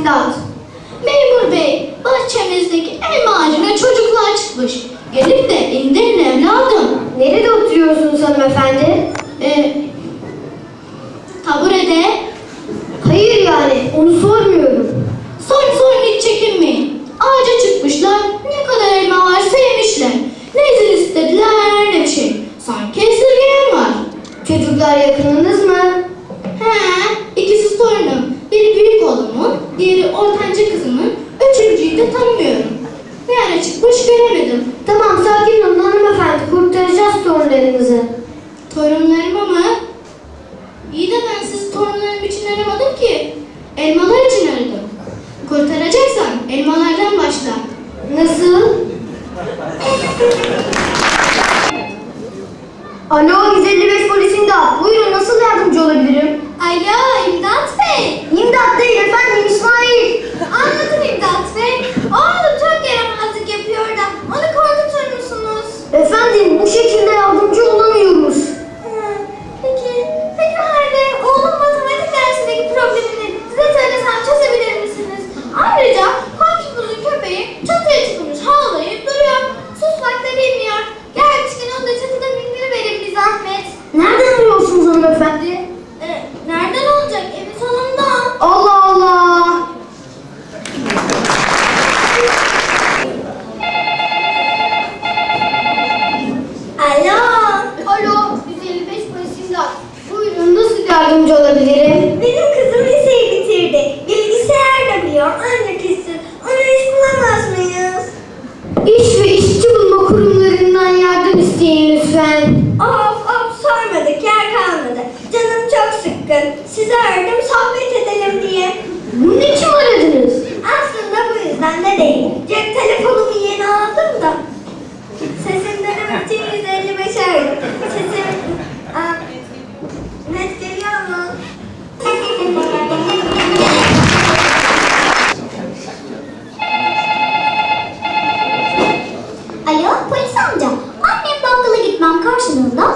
imdat. memur bey, bahçemizdeki elma ağacına çocuklar çıkmış. Gelip de indirin evladım. Nerede oturuyorsunuz hanımefendi? Ee, taburede. Hayır yani. Onu sormuyorum. Sorun sorun hiç çekinmeyin. Ağaca çıkmışlar, ne kadar elma var sevmişler. Ne izin istediler ne bir şey. Sanki esirgeyen var. Çocuklar yakınınız ortanca kızımın. Üçüncüyü de tanımıyorum. Ne ara çıkmış göremedim. Tamam sakin olun hanımefendi. Kurtaracağız torunlarınızı. Torunlarımı mı? İyi de ben sizi torunlarım için aramadım ki. Elmalar için aradım. Kurtaracaksan elmalardan başla. Nasıl? Alo 155 polis imdat. Buyurun nasıl yardımcı olabilirim? Alo şekilde yardımcı olun. aradım sohbet edelim diye. Bunun için mi aradınız? Aslında bu yüzden de değil. Cep telefonumu yeni aldım da. Sesim denemek için 155 aradım. Sesim... Aa, net geliyor mu? Alo polis amca. Annem bakkala gitmem karşılığında